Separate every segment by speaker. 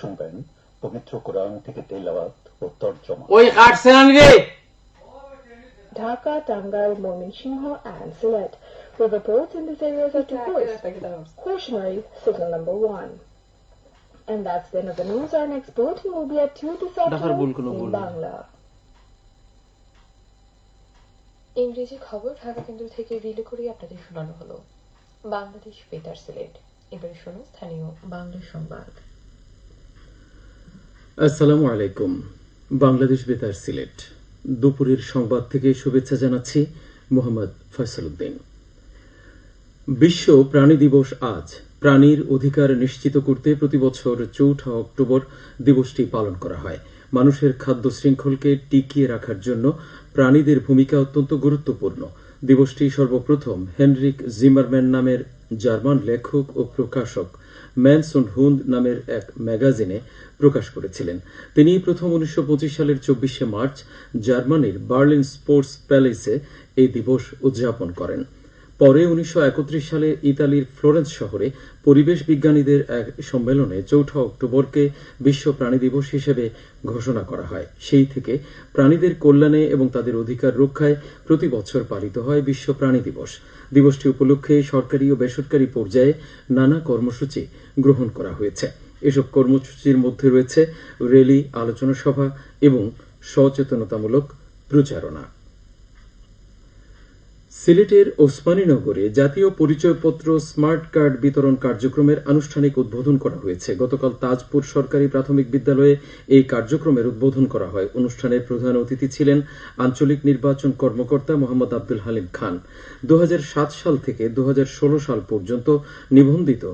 Speaker 1: শুনবেন পবিত্র কোরআন থেকে তেলাওয়াত ও তর্জমা
Speaker 2: ওই কাটছে না রে
Speaker 3: Dhaka, Tangal, Mominshinho, and Sylhet. The reports in these areas are to voice. Cautionary signal number one. And that's the end of the news. Our next bulletin will be at 2 this afternoon in
Speaker 2: bol.
Speaker 4: ইংরেজি খবর ঢাকা কেন্দ্র থেকে relay করে আপনাদের শোনানো হলো বাংলাদেশ বেতার সিলেট এবারে শুনুন স্থানীয় বাংলা সংবাদ
Speaker 5: আসসালামু আলাইকুম। বাংলাদেশ বেতার সিলেট। দুপুরের সংবাদ থেকে শুভেচ্ছা জানাচ্ছি মোহাম্মদ ফয়সাল উদ্দিন বিশ্ব প্রাণী দিবস আজ। প্রাণীর অধিকার নিশ্চিত করতে প্রতি বছর চৌঠা অক্টোবর দিবসটি পালন করা হয়। মানুষের খাদ্য শৃঙ্খলকে টিকিয়ে রাখার জন্য প্রাণীদের ভূমিকা অত্যন্ত গুরুত্বপূর্ণ। দিবসটি সর্বপ্রথম হেনরিক জিমারম্যান নামের জার্মান লেখক ও প্রকাশক ম্যানস অন হুন্দ নামের এক ম্যাগাজিনে প্রকাশ করেছিলেন। তিনি প্রথম উনিশশো পঁচিশ সালের চব্বিশে মার্চ জার্মানির বার্লিন স্পোর্টস প্যালেসে এই দিবস উদযাপন করেন। পরে উনিশশো একত্রিশ সালে ইতালির ফ্লোরেন্স শহরে পরিবেশ বিজ্ঞানীদের এক সম্মেলনে চৌঠা অক্টোবরকে বিশ্ব প্রাণী দিবস হিসেবে ঘোষণা করা হয়। সেই থেকে প্রাণীদের কল্যাণে এবং তাদের অধিকার রক্ষায় প্রতি বছর পালিত হয় বিশ্ব প্রাণী দিবস। দিবসটি উপলক্ষে সরকারি ও বেসরকারি পর্যায়ে নানা কর্মসূচি গ্রহণ করা হয়েছে। এসব কর্মসূচির মধ্যে রয়েছে র্যালি আলোচনা সভা এবং সচেতনতামূলক প্রচারণা। সিলেটের ওসমানীনগরে জাতীয় পরিচয়পত্র স্মার্ট কার্ড বিতরণ কার্যক্রমের আনুষ্ঠানিক উদ্বোধন করা হয়েছে। গতকাল তাজপুর সরকারি প্রাথমিক বিদ্যালয়ে এই কার্যক্রমের উদ্বোধন করা হয়। অনুষ্ঠানের প্রধান অতিথি ছিলেন আঞ্চলিক নির্বাচন কর্মকর্তা মোহাম্মদ আব্দুল হালিম খান। দু হাজার সাত সাল থেকে দু হাজার ষোলো সাল পর্যন্ত নিবন্ধিত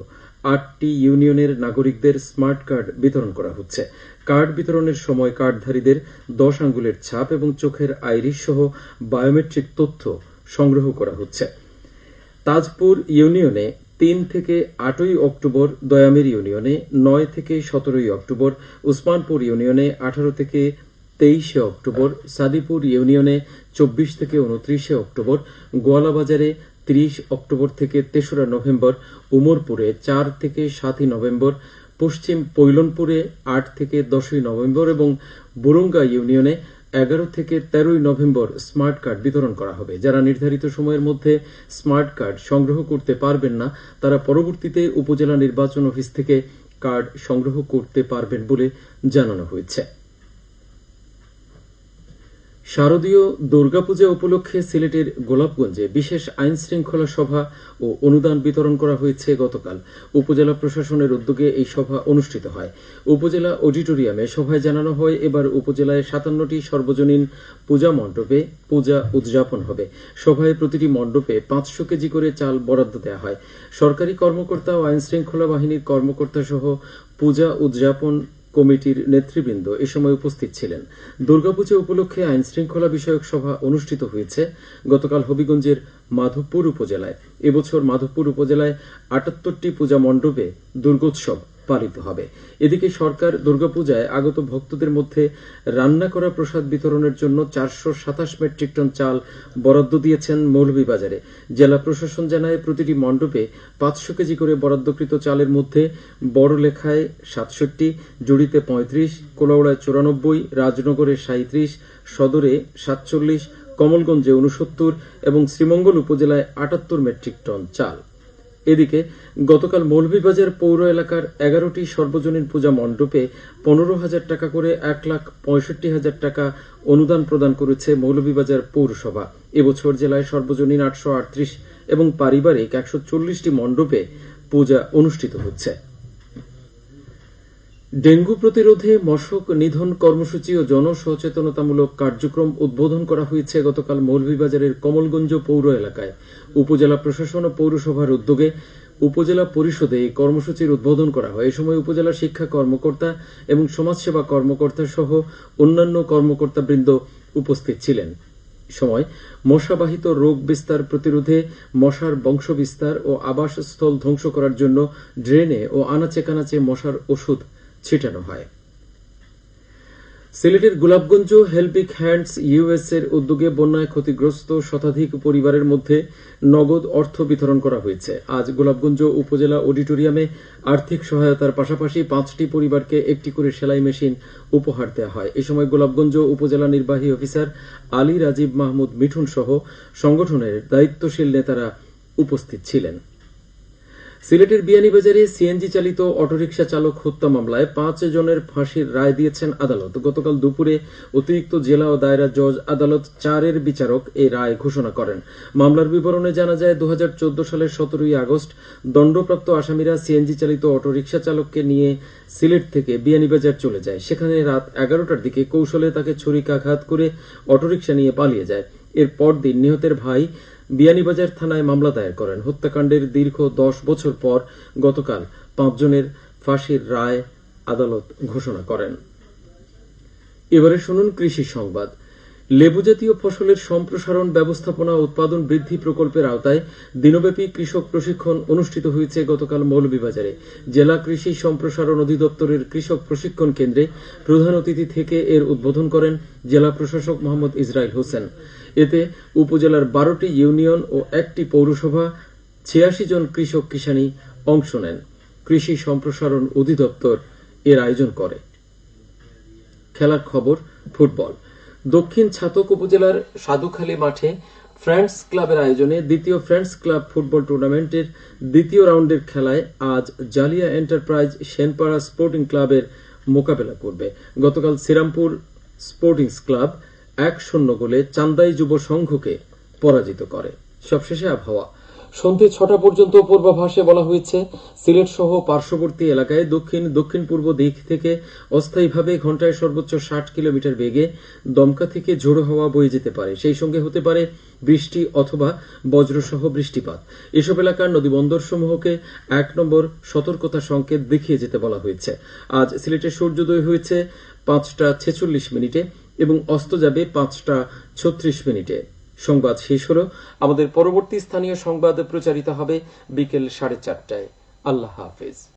Speaker 5: আটটি ইউনিয়নের নাগরিকদের স্মার্ট কার্ড বিতরণ করা হচ্ছে। কার্ড বিতরণের সময় কার্ডধারীদের দশ আঙ্গুলের ছাপ এবং চোখের আইরিশ সহ বায়োমেট্রিক তথ্য সংগ্রহ করা হচ্ছে। তাজপুর ইউনিয়নে তিন থেকে আটই অক্টোবর দয়ামের ইউনিয়নে নয় থেকে সতেরোই অক্টোবর, উসমানপুর ইউনিয়নে আঠারো থেকে তেইশে অক্টোবর, সাদিপুর ইউনিয়নে চব্বিশ থেকে উনত্রিশে অক্টোবর, গোয়ালাবাজারে ত্রিশ অক্টোবর থেকে তেসরা নভেম্বর, উমরপুরে চার থেকে সাতই নভেম্বর, পশ্চিম পৈলনপুরে আট থেকে দশই নভেম্বর এবং বুরুঙ্গা ইউনিয়নে এগারো থেকে তেরোই নভেম্বর স্মার্ট কার্ড বিতরণ করা হবে। যারা নির্ধারিত সময়ের মধ্যে স্মার্ট কার্ড সংগ্রহ করতে পারবেন না, তারা পরবর্তীতে উপজেলা নির্বাচন অফিস থেকে কার্ড সংগ্রহ করতে পারবেন বলে জানানো হয়েছে। শারদীয় দুর্গাপূজা উপলক্ষে সিলেটের গোলাপগঞ্জে বিশেষ আইন শৃঙ্খলা সভা ও অনুদান বিতরণ করা হয়েছে গতকাল। উপজেলা প্রশাসনের উদ্যোগে এই সভা অনুষ্ঠিত হয়। উপজেলা অডিটোরিয়ামে সভায় জানানো হয়, এবার উপজেলায় সাতান্নটি সর্বজনীন পূজা মণ্ডপে পূজা উদযাপন হবে। সভায় প্রতিটি মণ্ডপে পাঁচশো কেজি করে চাল বরাদ্দ দেওয়া হয়। সরকারি কর্মকর্তা ও আইন শৃঙ্খলা বাহিনীর কর্মকর্তা সহ পূজা উদযাপন কমিটির নেতৃবৃন্দ এ সময় উপস্থিত ছিলেন। দুর্গাপূজা উপলক্ষে আইন শৃঙ্খলা বিষয়ক সভা অনুষ্ঠিত হয়েছে গতকাল হবিগঞ্জের মাধবপুর উপজেলায়। এবছর মাধবপুর উপজেলায় আটাত্তরটি পূজা মণ্ডপে দুর্গোৎসব পালিত হবে। এদিকে সরকার দুর্গাপূজায় আগত ভক্তদের মধ্যে রান্না করা প্রসাদ বিতরণের জন্য চারশো সাতাশ মেট্রিক টন চাল বরাদ্দ দিয়েছেন মৌলভীবাজারে। জেলা প্রশাসন জানায়, প্রতিটি মণ্ডপে পাঁচশো কেজি করে বরাদ্দকৃত চালের মধ্যে বড় লেখায় সাতষট্টি, জুড়িতে পঁয়ত্রিশ, কোলাউড়ায় চুরানব্বই, রাজনগরে সাঁত্রিশ সদরে সাতচল্লিশ, কমলগঞ্জে উনসত্তর এবং শ্রীমঙ্গল উপজেলায় আটাত্তর মেট্রিক টন চাল। এদিকে, গতকাল মৌলভীবাজার পৌর এলাকার এগারোটি সর্বজনীন পূজা মণ্ডপে পনেরো হাজার টাকা করে এক লাখ পঁয়ষট্টি হাজার টাকা অনুদান প্রদান করেছে মৌলভীবাজার পৌরসভা। এবছর জেলায় সর্বজনীন আটশো আটত্রিশ এবং পারিবারিক একশো চল্লিশটি মণ্ডপে পূজা অনুষ্ঠিত হচ্ছে। ডেঙ্গু প্রতিরোধে মশক নিধন কর্মসূচি ও জনসচেতনতামূলক কার্যক্রম উদ্বোধন করা হয়েছে গতকাল মৌলভীবাজারের কমলগঞ্জ পৌর এলাকায়। উপজেলা প্রশাসন ও পৌরসভার উদ্যোগে উপজেলা পরিষদে এই কর্মসূচির উদ্বোধন করা হয়। এ সময় উপজেলা শিক্ষা কর্মকর্তা এবং সমাজসেবা কর্মকর্তা সহ অন্যান্য কর্মকর্তাবৃন্দ উপস্থিত ছিলেন। সময় মশাবাহিত রোগ বিস্তার প্রতিরোধে মশার বংশ বিস্তার ও আবাসস্থল ধ্বংস করার জন্য ড্রেনে ও আনাচে কানাচে মশার ওষুধ ছিটানো হয়। সিলেটের গোলাপগঞ্জ হেল্পিং হ্যান্ডস ইউএস এর উদ্যোগে বন্যায় ক্ষতিগ্রস্ত শতাধিক পরিবারের মধ্যে নগদ অর্থ বিতরণ করা হয়েছে। আজ গোলাপগঞ্জ উপজেলা অডিটোরিয়ামে আর্থিক সহায়তার পাশাপাশি পাঁচটি পরিবারকে একটি করে সেলাই মেশিন উপহার দেওয়া হয়। এ সময় গোলাপগঞ্জ উপজেলা নির্বাহী অফিসার আলী রাজীব মাহমুদ মিঠুন সহ সংগঠনের দায়িত্বশীল নেতারা উপস্থিত ছিলেন। সিলেটের বিয়ানীবাজারে সিএনজি চালিত অটোরিকশা চালক হত্যা মামলায় পাঁচ জনের ফাঁসির রায় দিয়েছেন আদালত। গতকাল দুপুরে অতিরিক্ত জেলা ও দায়রা জজ আদালত চারের বিচারক এই রায় ঘোষণা করেন। মামলার বিবরণে জানা যায় দু হাজার চোদ্দ সালের সতেরোই আগস্ট দণ্ডপ্রাপ্ত আসামিরা সিএনজি চালিত অটোরিকশা চালককে নিয়ে সিলেট থেকে বিয়ানীবাজার চলে যায়। সেখানে রাত এগারোটার দিকে কৌশলে তাকে ছুরিকাঘাত করে অটোরিকশা নিয়ে পালিয়ে যায়। এর পরদিন নিহতের ভাই বিয়ানীবাজার থানায় মামলা দায়ের করেন। হত্যাকাণ্ডের দীর্ঘ দশ বছর পর গতকাল পাঁচজনের ফাঁসির রায় আদালত ঘোষণা করেন। এবারে শুনুন কৃষি সংবাদ। লেবু জাতীয় ফসলের সম্প্রসারণ ব্যবস্থাপনা উৎপাদন বৃদ্ধি প্রকল্পের আওতায় দিনব্যাপী কৃষক প্রশিক্ষণ অনুষ্ঠিত হয়েছে গতকাল মৌলভীবাজারে। জেলা কৃষি সম্প্রসারণ অধিদপ্তরের কৃষক প্রশিক্ষণ কেন্দ্রে প্রধান অতিথি থেকে এর উদ্বোধন করেন জেলা প্রশাসক মোহাম্মদ ইসরাইল হোসেন। এতে উপজেলার বারোটি ইউনিয়ন ও একটি পৌরসভা ছিয়াশি জন কৃষক কিষানী অংশ নেন। কৃষি সম্প্রসারণ অধিদপ্তর এর আয়োজন করে। খেলার খবর, ফুটবল। দক্ষিণ ছাতক উপজেলার সাধুখালী মাঠে ফ্রেন্ডস ক্লাবের আয়োজনে দ্বিতীয় ফ্রেন্ডস ক্লাব ফুটবল টুর্নামেন্টের দ্বিতীয় রাউন্ডের খেলায় আজ জালিয়া এন্টারপ্রাইজ সেনপাড়া স্পোর্টিং ক্লাবের মোকাবেলা করবে। গতকাল শ্রীরামপুর স্পোর্টিংস ক্লাব এক শূন্য গোলে চান্দাই যুব সংঘকে পরাজিত করে। সবশেষে আবহাওয়া। সন্ধে ছটা পর্যন্ত পূর্বাভাসে বলা হয়েছে, সিলেট সহ পার্শ্ববর্তী এলাকায় দক্ষিণ দক্ষিণ পূর্ব দিক থেকে অস্থায়ীভাবে ঘন্টায় সর্বোচ্চ ষাট কিলোমিটার বেগে দমকা থেকে ঝোড়ো হাওয়া বয়ে যেতে পারে। সেই সঙ্গে হতে পারে বৃষ্টি অথবা বজ্রসহ বৃষ্টিপাত। এসব এলাকার নদীবন্দর সমূহকে এক নম্বর সতর্কতা সংকেত দেখিয়ে যেতে বলা হয়েছে। আজ সিলেটের সূর্যোদয় হয়েছে পাঁচটা ছেচল্লিশ মিনিটে এবং অস্ত যাবে পাঁচটা ছত্রিশ মিনিটে। সংবাদ শেষ হল। আমাদের পরবর্তী স্থানীয় সংবাদ প্রচারিত হবে বিকেল সাড়ে চারটায়। আল্লাহ হাফেজ।